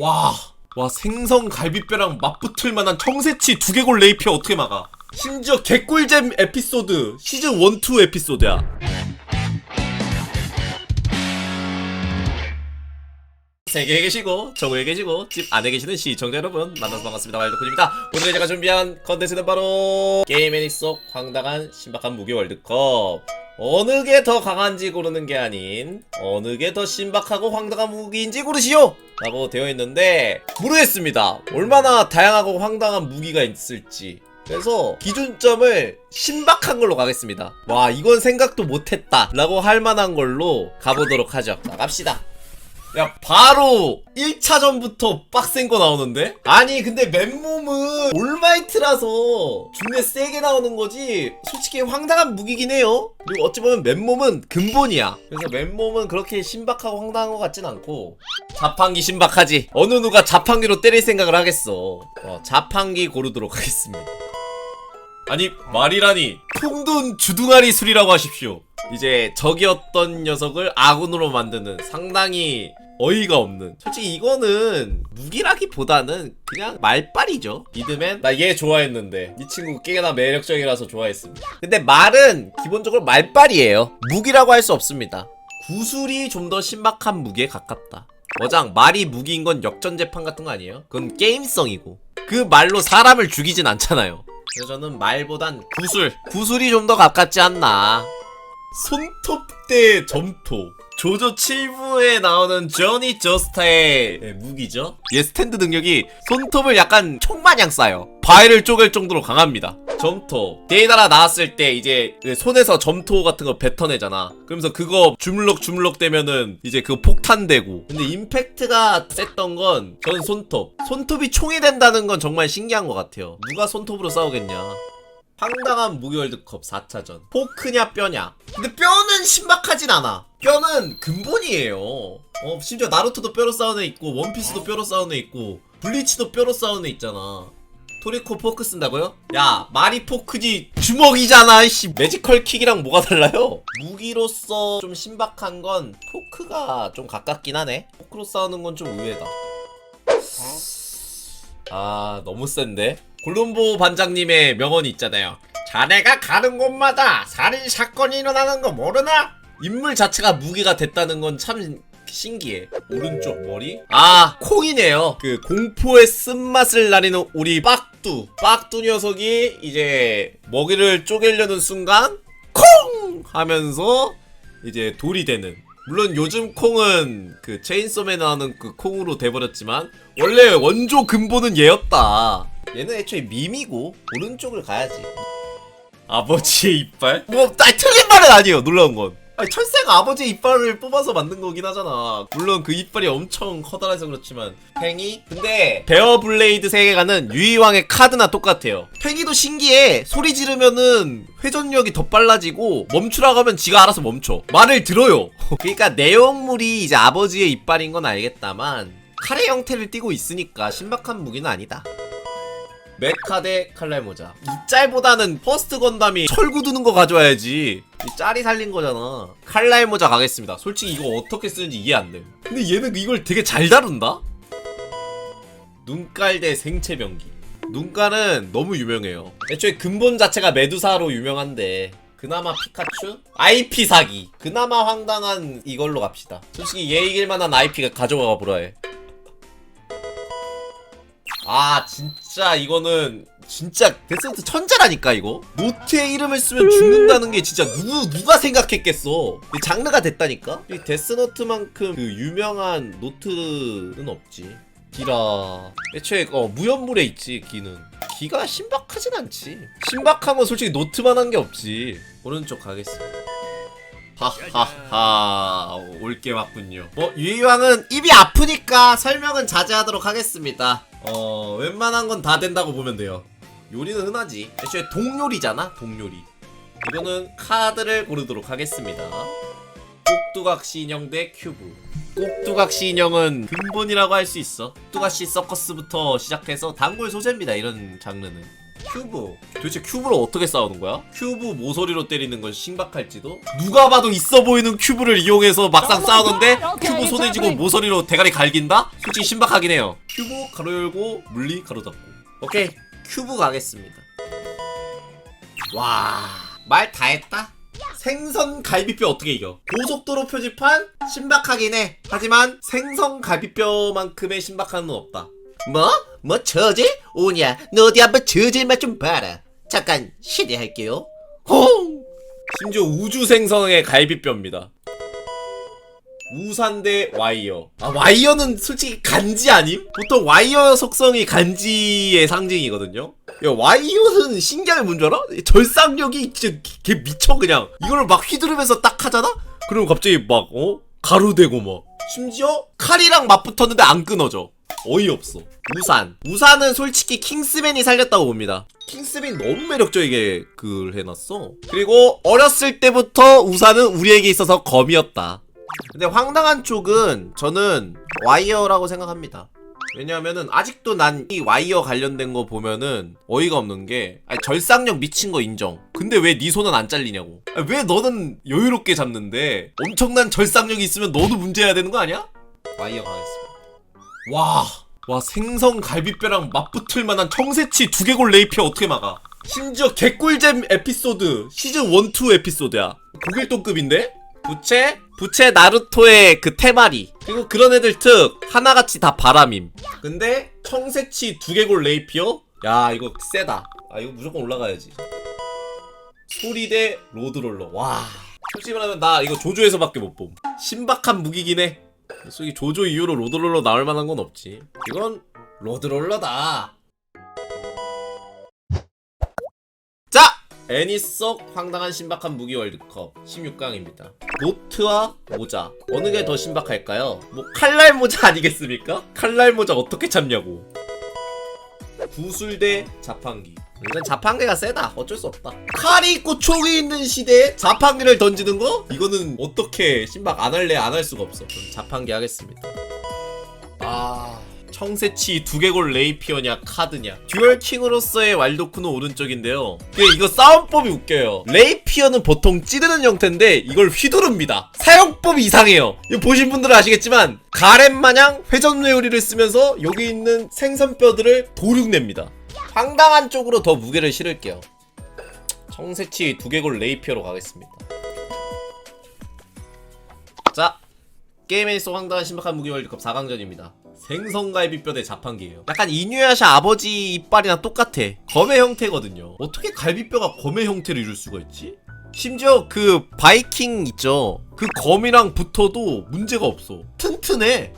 와, 와 생선 갈비뼈랑 맞붙을 만한 청새치 두개골 레이피어 어떻게 막아? 심지어 개꿀잼 에피소드 시즌 1, 2 에피소드야. 세계에 계시고 전국에 계시고 집 안에 계시는 시청자 여러분 만나서 반갑습니다 와일드쿤입니다 오늘 제가 준비한 컨텐츠는 바로 게임 애닉 속 황당한 신박한 무기 월드컵 어느 게 더 강한지 고르는 게 아닌 어느 게 더 신박하고 황당한 무기인지 고르시오! 라고 되어 있는데 모르겠습니다. 얼마나 다양하고 황당한 무기가 있을지. 그래서 기준점을 신박한 걸로 가겠습니다. 와 이건 생각도 못했다 라고 할 만한 걸로 가보도록 하죠. 자 갑시다 야 바로 1차전부터 빡센 거 나오는데? 아니 근데 맨몸은 올마이트라서 중에 세게 나오는 거지 솔직히 황당한 무기긴 해요. 그리고 어찌 보면 맨몸은 근본이야. 그래서 맨몸은 그렇게 신박하고 황당한 것 같진 않고. 자판기 신박하지. 어느 누가 자판기로 때릴 생각을 하겠어. 어, 자판기 고르도록 하겠습니다. 아니 말이라니. 풍돈 주둥아리 술이라고 하십시오. 이제 적이었던 녀석을 아군으로 만드는 상당히 어이가 없는. 솔직히 이거는 무기라기보다는 그냥 말빨이죠. 이드맨 나 얘 좋아했는데 이 친구 꽤나 매력적이라서 좋아했습니다. 근데 말은 기본적으로 말빨이에요. 무기라고 할 수 없습니다. 구술이 좀 더 신박한 무기에 가깝다. 어장 말이 무기인 건 역전재판 같은 거 아니에요? 그건 게임성이고. 그 말로 사람을 죽이진 않잖아요. 그래서 저는 말보단 구술 구술이 좀 더 가깝지 않나. 손톱 대 점토 조조 7부에 나오는 조니 저스타의 네, 무기죠. 얘 스탠드 능력이 손톱을 약간 총마냥 쏴요. 바위를 쪼갤 정도로 강합니다. 점토. 데이나라 나왔을 때 이제 손에서 점토 같은 거 뱉어내잖아. 그러면서 그거 주물럭 주물럭 되면은 이제 그 폭탄되고. 근데 임팩트가 셌던 건 저는 손톱. 손톱이 총이 된다는 건 정말 신기한 것 같아요. 누가 손톱으로 싸우겠냐 황당한 무기 월드컵 4차전. 포크냐 뼈냐? 근데 뼈는 신박하진 않아. 뼈는 근본이에요. 어 심지어 나루토도 뼈로 싸우는 애 있고 원피스도 뼈로 싸우는 애 있고 블리치도 뼈로 싸우는 애 있잖아. 토리코 포크 쓴다고요? 야 말이 포크지 주먹이잖아 씨. 매지컬 킥이랑 뭐가 달라요? 무기로서 좀 신박한 건 포크가 좀 가깝긴 하네. 포크로 싸우는 건 좀 의외다. 아 너무 센데? 골룸보 반장님의 명언이 있잖아요 자네가 가는 곳마다 살인 사건이 일어나는 거 모르나? 인물 자체가 무기가 됐다는 건 참 신기해 오른쪽 머리? 아 콩이네요 그 공포의 쓴맛을 나리는 우리 빡두 빡두 녀석이 이제 먹이를 쪼개려는 순간 콩! 하면서 이제 돌이 되는 물론 요즘 콩은 그 체인소맨 나오는 그 콩으로 돼버렸지만 원래 원조 근본은 얘였다 얘는 애초에 밈이고 오른쪽을 가야지. 아버지의 이빨? 뭐 아니, 틀린 말은 아니에요 놀라운 건. 아니, 철새가 아버지의 이빨을 뽑아서 만든 거긴 하잖아. 물론 그 이빨이 엄청 커다래서 그렇지만. 팽이? 근데 베어 블레이드 세계관은 유이왕의 카드나 똑같아요. 팽이도 신기해. 소리 지르면은 회전력이 더 빨라지고 멈추라고 하면 지가 알아서 멈춰. 말을 들어요. 그러니까 내용물이 이제 아버지의 이빨인 건 알겠다만 칼의 형태를 띠고 있으니까 신박한 무기는 아니다 메카 대 칼날 모자. 이 짤보다는 퍼스트 건담이 철구 두는 거 가져와야지. 이 짤이 살린 거잖아. 칼날 모자 가겠습니다. 솔직히 이거 어떻게 쓰는지 이해 안돼. 근데 얘는 이걸 되게 잘 다룬다? 눈깔 대 생체 병기. 눈깔은 너무 유명해요. 애초에 근본 자체가 메두사로 유명한데 그나마 피카츄? IP 사기. 그나마 황당한 이걸로 갑시다. 솔직히 얘 이길 만한 IP가 가져가 보라 해 아 진짜 이거는 진짜 데스노트 천재라니까 이거? 노트에 이름을 쓰면 죽는다는 게 진짜 누구 누가 생각했겠어? 이 장르가 됐다니까? 이 데스노트만큼 그 유명한 노트는 없지. 기라. 애초에 어 무연물에 있지 기는. 기가 신박하진 않지. 신박한 건 솔직히 노트만 한 게 없지. 오른쪽 가겠습니다 하하하. 올게 왔군요. 뭐 유이왕은 입이 아프니까 설명은 자제하도록 하겠습니다. 어 웬만한 건 다 된다고 보면 돼요. 요리는 흔하지. 애초에 동요리잖아 동요리. 이거는 카드를 고르도록 하겠습니다 꼭두각시 인형 대 큐브. 꼭두각시 인형은 근본이라고 할 수 있어. 꼭두각시 서커스부터 시작해서 단골 소재입니다 이런 장르는. 큐브. 도대체 큐브를 어떻게 싸우는 거야? 큐브 모서리로 때리는 건 신박할지도? 누가 봐도 있어 보이는 큐브를 이용해서 막상 싸우는데 큐브 손에 쥐고 모서리로 대가리 갈긴다? 솔직히 신박하긴 해요. 큐브 가로 열고 물리 가로 닫고. 오케이. 큐브 가겠습니다. 와 말 다 했다 생선 갈비뼈 어떻게 이겨? 고속도로 표지판 신박하긴 해. 하지만 생선 갈비뼈만큼의 신박함은 없다. 뭐? 뭐 저질? 오냐 너 어디 한번 저질 맛 좀 봐라 잠깐 시대할게요 홍! 심지어 우주 생선의 갈비뼈입니다. 우산 대 와이어. 아, 와이어는 솔직히 간지 아님? 보통 와이어 속성이 간지의 상징이거든요? 야, 와이어는 신기한 문줄 알아? 절삭력이 진짜 개 미쳐, 그냥. 이걸 막 휘두르면서 딱 하잖아? 그러면 갑자기 막, 어? 가루되고 막. 심지어 칼이랑 맞붙었는데 안 끊어져. 어이없어. 우산. 우산은 솔직히 킹스맨이 살렸다고 봅니다. 킹스맨이 너무 매력적이게 그걸 해놨어. 그리고 어렸을 때부터 우산은 우리에게 있어서 검이었다. 근데 황당한 쪽은 저는 와이어라고 생각합니다. 왜냐하면은 아직도 난 이 와이어 관련된 거 보면은 어이가 없는 게 아니, 절삭력 미친 거 인정. 근데 왜 네 손은 안 잘리냐고. 아니, 왜 너는 여유롭게 잡는데 엄청난 절삭력이 있으면 너도 문제야 되는 거 아니야? 와이어 가겠습니다. 와, 와 생선 갈비뼈랑 맞붙을 만한 청새치 두개골 레이피어 어떻게 막아? 심지어 개꿀잼 에피소드 시즌 1, 2 에피소드야. 고길동급인데? 부채? 부채 나루토의 그 테마리 그리고 그런 애들 특 하나같이 다 바람임. 근데 청새치 두개골 레이피어? 야 이거 세다. 아 이거 무조건 올라가야지. 소리 대 로드롤러. 와. 솔직히 말하면 나 이거 조조에서밖에 못봄. 신박한 무기긴 해. 솔직히 조조 이후로 로드롤러 나올 만한 건 없지. 이건 로드롤러다 애니 속 황당한 신박한 무기 월드컵 16강입니다. 노트와 모자 어느 게 더 신박할까요? 뭐 칼날 모자 아니겠습니까? 칼날 모자 어떻게 참냐고. 구슬 대 자판기. 이건 자판기가 세다. 어쩔 수 없다. 칼이 있고 총이 있는 시대에 자판기를 던지는 거? 이거는 어떻게 신박 안 할래 안 할 수가 없어. 그럼 자판기 하겠습니다. 아. 청새치 두개골 레이피어냐 카드냐. 듀얼킹으로서의 왈도쿠는 오른쪽인데요. 근데 이거 싸움법이 웃겨요. 레이피어는 보통 찌르는 형태인데 이걸 휘두릅니다. 사용법이 이상해요. 이거 보신 분들은 아시겠지만 가렘 마냥 회전 회오리를 쓰면서 여기 있는 생선뼈들을 도륙냅니다. 황당한 쪽으로 더 무게를 실을게요. 청새치 두개골 레이피어로 가겠습니다. 자 게임에 있어 황당한 신박한 무기 월드컵 4강전입니다. 생선갈비뼈 대 자판기예요. 약간 이누야샤 아버지 이빨이랑 똑같아. 검의 형태거든요. 어떻게 갈비뼈가 검의 형태를 이룰 수가 있지? 심지어 그 바이킹 있죠. 그 검이랑 붙어도 문제가 없어. 튼튼해.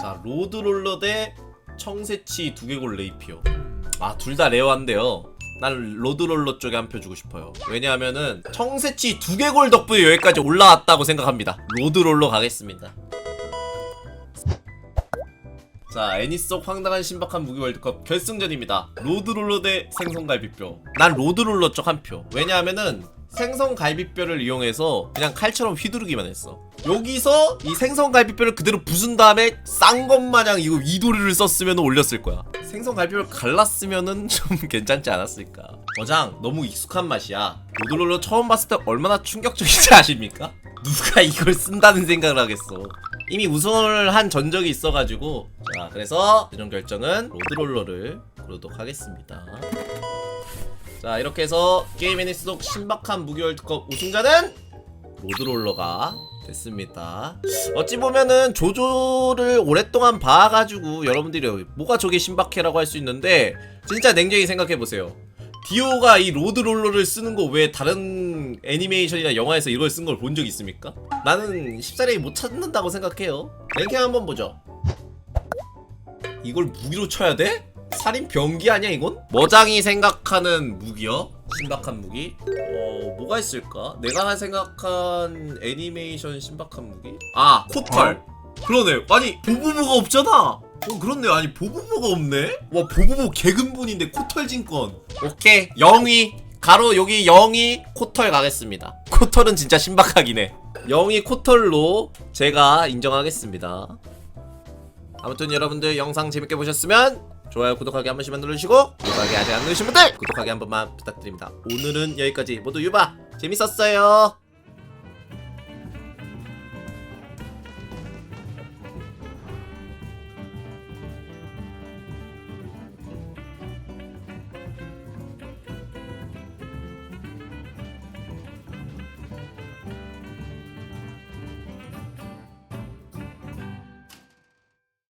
자 로드롤러 대 청새치 두개골 레이피어. 아 둘 다 레어한데요. 난 로드롤러 쪽에 한 표 주고 싶어요. 왜냐하면은 청새치 두개골 덕분에 여기까지 올라왔다고 생각합니다. 로드롤러 가겠습니다. 자, 애니 속 황당한 신박한 무기 월드컵 결승전입니다. 로드롤러 대 생선갈비뼈. 난 로드롤러 쪽 한 표. 왜냐하면은 생선갈비뼈를 이용해서 그냥 칼처럼 휘두르기만 했어. 여기서 이 생선갈비뼈를 그대로 부순 다음에 싼 것 마냥 이거 이도리를 썼으면 올렸을 거야. 생선갈비뼈를 갈랐으면은 좀 괜찮지 않았을까. 어장 너무 익숙한 맛이야. 로드롤러 처음 봤을 때 얼마나 충격적인지 아십니까? 누가 이걸 쓴다는 생각을 하겠어. 이미 우승을 한 전적이 있어가지고 자 그래서 최종 결정은 로드롤러를 고르도록 하겠습니다. 자 이렇게 해서 게임 애니스 속 신박한 무기 월드컵 우승자는 로드롤러가 됐습니다. 어찌 보면은 조조를 오랫동안 봐가지고 여러분들이 뭐가 저게 신박해라고 할 수 있는데 진짜 냉정히 생각해보세요. 디오가 이 로드롤러를 쓰는 거 왜 다른 애니메이션이나 영화에서 이걸 쓴 걸 본 적 있습니까? 나는 14레이 못 찾는다고 생각해요. 랭킹 한번 보죠. 이걸 무기로 쳐야 돼? 살인 병기 아니야 이건? 머장이 생각하는 무기요? 신박한 무기? 어 뭐가 있을까? 내가 생각한 애니메이션 신박한 무기? 아 코털 그러네 아니 보부부가 없잖아 어 그렇네. 아니 보부부가 없네? 와 보부부 개근본인데 코털 진 건 오케이. 영위 가로 여기 영위 코털 가겠습니다. 코털은 진짜 신박하긴 해. 영위 코털로 제가 인정하겠습니다. 아무튼 여러분들 영상 재밌게 보셨으면 좋아요 구독하기 한 번씩만 눌러주시고 구독하기 아직 안 누르신 분들 구독하기 한 번만 부탁드립니다. 오늘은 여기까지. 모두 유바 재밌었어요